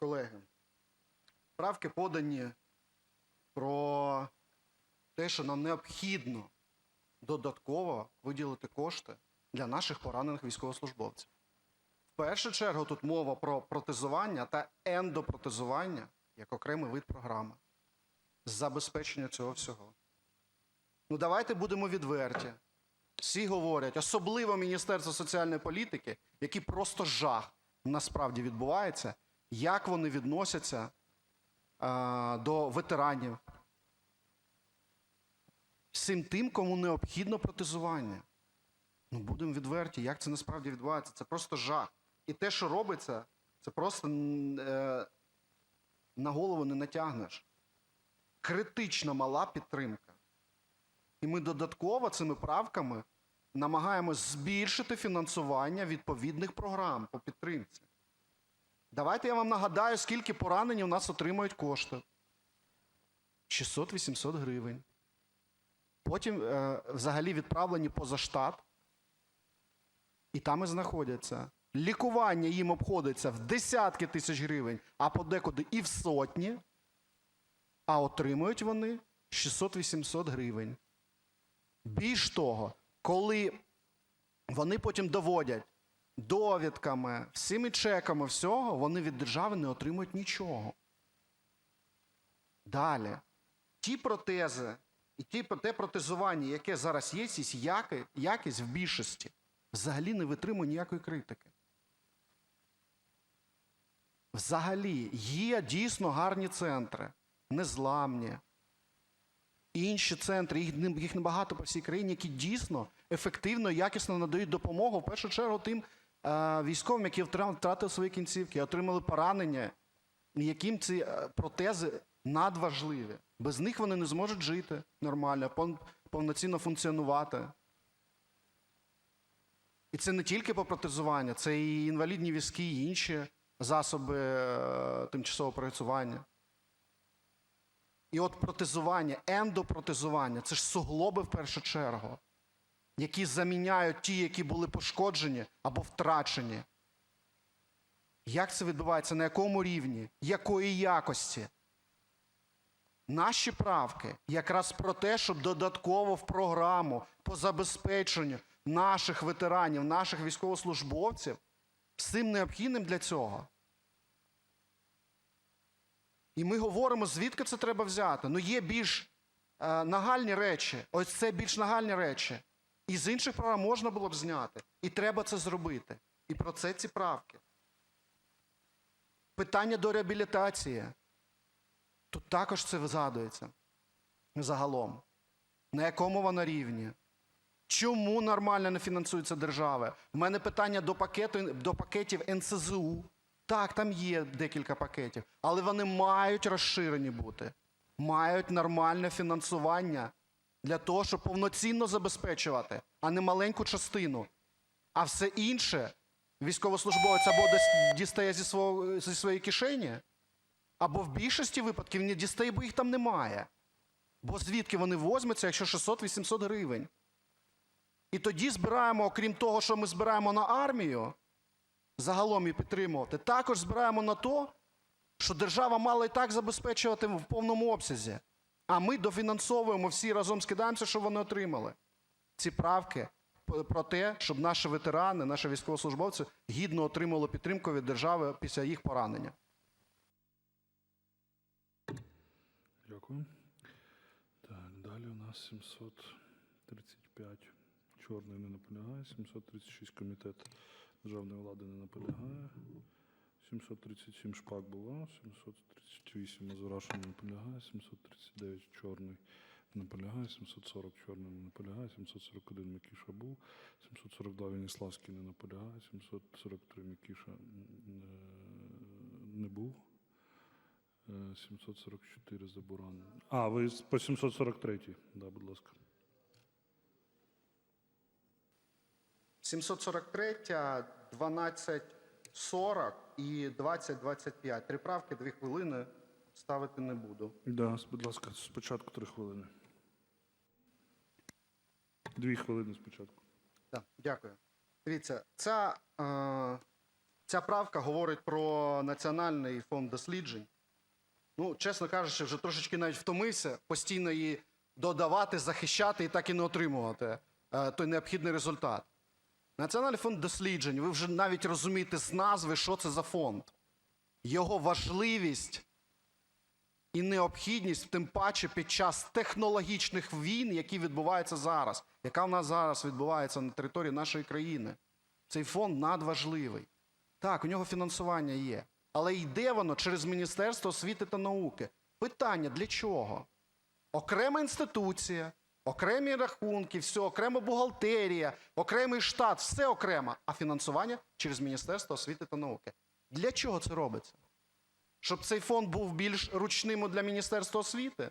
колеги, правки подані про те, що нам необхідно додатково виділити кошти для наших поранених військовослужбовців. В першу чергу тут мова про протезування та ендопротезування як окремий вид програми забезпечення цього всього. Ну давайте будемо відверті. Всі говорять, особливо Міністерство соціальної політики, який просто жах насправді відбувається, як вони відносяться а, до ветеранів, всім тим, кому необхідно протезування. Ну, будемо відверті, як це насправді відбувається. Це просто жах. І те, що робиться, це просто е, на голову не натягнеш. Критично мала підтримка. І ми додатково цими правками намагаємось збільшити фінансування відповідних програм по підтримці. Давайте я вам нагадаю, скільки поранені у нас отримують кошти. 600-800 гривень. Потім е, взагалі відправлені поза штат. І там і знаходяться. Лікування їм обходиться в десятки тисяч гривень, а подекуди і в сотні. А отримують вони 600-800 гривень. Більш того, коли вони потім доводять довідками, всіми чеками всього, вони від держави не отримують нічого. Далі. Ті протези і ті, те протезування, яке зараз є, яки- якість в більшості, взагалі не витримує ніякої критики. Взагалі, є дійсно гарні центри, незламні, інші центри, їх, небагато по всій країні, які дійсно ефективно, якісно надають допомогу, в першу чергу, тим військовим, які втра- втратили свої кінцівки, отримали поранення, яким ці е, протези надважливі. Без них вони не зможуть жити нормально, повноцінно функціонувати. І це не тільки по протезуванню, це і інвалідні візки, і інші засоби е, тимчасового працювання. І от протезування, ендопротезування це ж суглоби в першу чергу, які заміняють ті, які були пошкоджені або втрачені. Як це відбувається? На якому рівні? Якої якості? Наші правки якраз про те, щоб додатково в програму по забезпеченню наших ветеранів, наших військовослужбовців всім необхідним для цього. І ми говоримо, звідки це треба взяти. Ну, є більш е, нагальні речі. Ось це більш нагальні речі. І з інших програм можна було б зняти. І треба це зробити. І про це ці правки. Питання до реабілітації. Тут також це згадується загалом. На якому воно рівні? Чому нормально не фінансується держава? У мене питання до, пакету, до пакетів НСЗУ. Так, там є декілька пакетів, але вони мають розширені бути, мають нормальне фінансування для того, щоб повноцінно забезпечувати, а не маленьку частину. А все інше військовослужбовець або дістає зі, свого, зі своєї кишені, або в більшості випадків не дістає, бо їх там немає. Бо звідки вони возьмуться, якщо 600-800 гривень? І тоді збираємо, окрім того, що ми збираємо на армію, загалом її підтримувати, також збираємо на то, що держава мала і так забезпечувати в повному обсязі. А ми дофінансовуємо всі разом скидаємося, що вони отримали. Ці правки про те, щоб наші ветерани, наші військовослужбовці гідно отримали підтримку від держави після їх поранення. Дякую. Так, далі у нас 735. Чорний не наполягає. 736 комітет державної влади не наполягає. 737 шпак була. 738 Мазураша не наполягає. 739 чорний наполягає. 740 чорний не наполягає. 741 Микіша був. 742 Веніславський не наполягає. 743 Микіша е, не був. Е, 744 Забуран. А, ви по 743. Да, будь ласка. 743, 1240 і 2025. Три правки, дві хвилини. Ставити не буду. Да, будь ласка, спочатку три хвилини. Дві хвилини спочатку. Так, дякую. Дивіться, ця, е, ця правка говорить про Національний фонд досліджень. Ну, чесно кажучи, вже трошечки навіть втомився постійно її додавати, захищати і так і не отримувати е, той необхідний результат. Національний фонд досліджень, ви вже навіть розумієте з назви, що це за фонд. Його важливість і необхідність, тим паче під час технологічних війн, які відбуваються зараз, яка в нас зараз відбувається на території нашої країни. Цей фонд надважливий. Так, у нього фінансування є. Але йде воно через Міністерство освіти та науки. Питання для чого? Окрема інституція, окремі рахунки, все, окрема бухгалтерія, окремий штат, все окремо, а фінансування через Міністерство освіти та науки. Для чого це робиться? Щоб цей фонд був більш ручним для Міністерства освіти?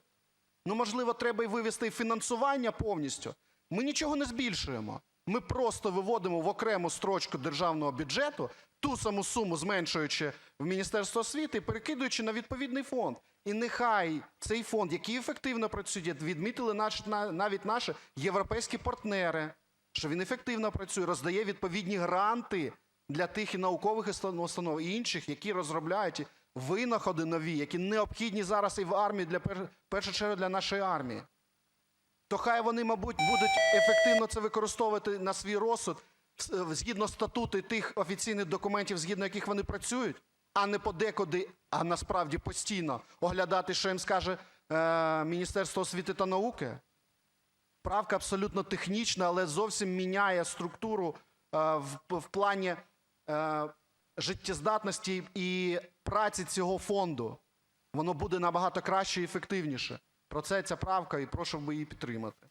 Ну, можливо, треба й вивести фінансування повністю. Ми нічого не збільшуємо. Ми просто виводимо в окрему строчку державного бюджету ту саму суму, зменшуючи в Міністерство освіти перекидуючи на відповідний фонд. І нехай цей фонд, який ефективно працює, відмітили наш, на- навіть наші європейські партнери, що він ефективно працює, роздає відповідні гранти для тих і наукових установ, і інших, які розробляють винаходи нові, які необхідні зараз і в армії, для пер- першу чергу для нашої армії. То хай вони, мабуть, будуть ефективно це використовувати на свій розсуд згідно статуту і тих офіційних документів, згідно яких вони працюють, а не подекуди, а насправді постійно оглядати, що їм скаже е, Міністерство освіти та науки. Правка абсолютно технічна, але зовсім міняє структуру е, в, в плані е, життєздатності і праці цього фонду. Воно буде набагато краще і ефективніше. Про це ця правка, і прошу би її підтримати.